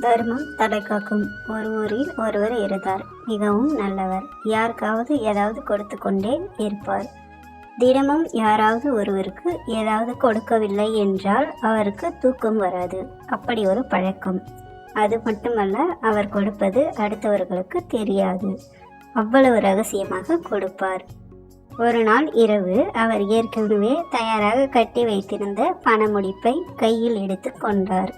தர்மம் தடை காக்கும் ஒரு ஊரில் ஒருவர் இருந்தார். மிகவும் நல்லவர். யாருக்காவது ஏதாவது கொடுத்து கொண்டே இருப்பார். தினமும் யாராவது ஒருவருக்கு ஏதாவது கொடுக்கவில்லை என்றால் அவருக்கு தூக்கம் வராது. அப்படி ஒரு பழக்கம். அது மட்டுமல்ல அவர் கொடுப்பது அடுத்தவர்களுக்கு தெரியாது. அவ்வளவு ரகசியமாக கொடுப்பார். ஒரு நாள் இரவு அவர் ஏற்கனவே தயாராக கட்டி வைத்திருந்த பணமுடிப்பை கையில் எடுத்து கொண்டார்.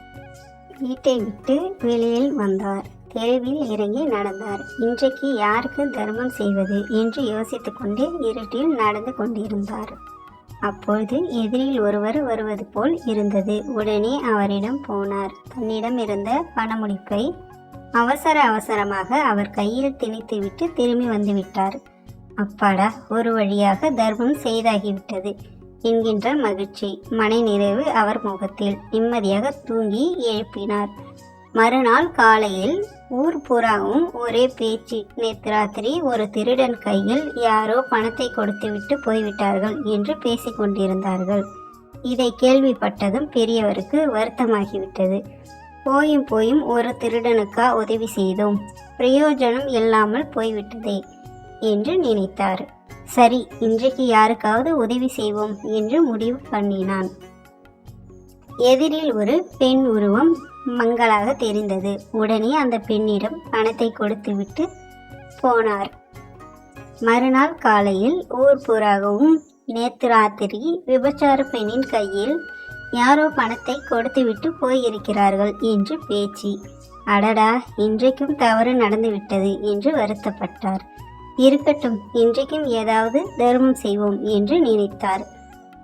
வீட்டை விட்டு வெளியில் வந்தார். தெருவில் இறங்கி நடந்தார். இன்றைக்கு யாருக்கு தர்மம் செய்வது என்று யோசித்து கொண்டே இருட்டில் நடந்து கொண்டிருந்தார். அப்பொழுது எதிரில் ஒருவர் வருவது போல் இருந்தது. உடனே அவரிடம் போனார். தன்னிடம் இருந்த பணமுடிப்பை அவசர அவசரமாக அவர் கையில் திணித்துவிட்டு திரும்பி வந்துவிட்டார் அப்பாடா ஒரு வழியாக தர்மம் செய்தாகிவிட்டது. என்கின்ற மகிழ்ச்சி. மனை நிறைவு அவர் முகத்தில் நிம்மதியாக தூங்கி எழுப்பினார். மறுநாள் காலையில் ஊர் புறாவும் ஒரே பேச்சு. நேற்று ராத்திரி ஒரு திருடன் கையில் யாரோ பணத்தை கொடுத்துவிட்டு போய்விட்டார்கள் என்று பேசிக்கொண்டிருந்தார்கள் இதை கேள்விப்பட்டதும் பெரியவருக்கு வருத்தமாகிவிட்டது. போயும் போயும் ஒரு திருடனுக்கா உதவி செய்தோம். பிரயோஜனம் இல்லாமல் போய்விட்டதே என்று நினைத்தார். சரி இன்றைக்கு யாருக்காவது உதவி செய்வோம் என்று முடிவு பண்ணினான். எதிரில் ஒரு பெண் உருவம் மங்களாக தெரிந்தது. உடனே அந்த பெண்ணிடம் பணத்தை கொடுத்துவிட்டு போனார். மறுநாள் காலையில் ஊர் புறாகவும் நேற்று ராத்திரி விபச்சார பெண்ணின் கையில் யாரோ பணத்தை கொடுத்துவிட்டு போயிருக்கிறார்கள் என்று பேச்சு. அடடா இன்றைக்கும் தவறு நடந்துவிட்டது என்று வருத்தப்பட்டார். இருக்கட்டும் இன்றைக்கும் ஏதாவது தர்மம் செய்வோம் என்று நினைத்தார்.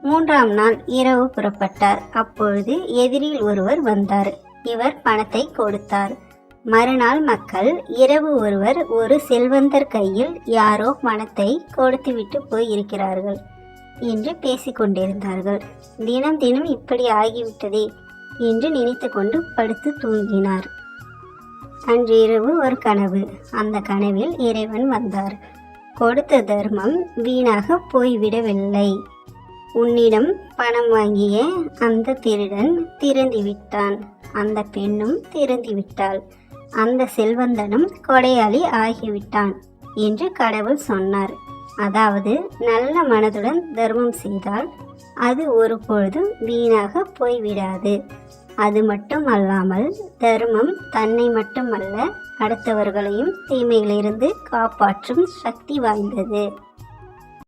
மூன்றாம் நாள் இரவு புறப்பட்டார். அப்பொழுது எதிரில் ஒருவர் வந்தார். இவர் பணத்தை கொடுத்தார். மறுநாள் மக்கள் இரவு ஒருவர் ஒரு செல்வந்தர் கையில் யாரோ பணத்தை கொடுத்துவிட்டு போய் இருக்கிறார்கள் என்று பேசிக்கொண்டிருந்தார்கள். தினம் தினம் இப்படி ஆகிவிட்டதே என்று நினைத்து கொண்டு படுத்து தூங்கினார். அன்று இரவு ஒரு கனவு. அந்த கனவில் இறைவன் வந்தார். கொடுத்த தர்மம் வீணாக போய்விடவில்லை. உன்னிடம் பணம் வாங்கிய அந்த திருடன் திறந்து விட்டான் அந்த பெண்ணும் திறந்து விட்டாள் அந்த செல்வந்தனும் கொடையாளி ஆகிவிட்டான் என்று கடவுள் சொன்னார். அதாவது நல்ல மனதுடன் தர்மம் செய்தால் அது ஒருபொழுதும் வீணாக போய்விடாது. அது மட்டும் அல்லாமல் தர்மம் தன்னை மட்டுமல்ல அடுத்தவர்களையும் தீமையிலிருந்து காப்பாற்றும் சக்தி வாய்ந்தது.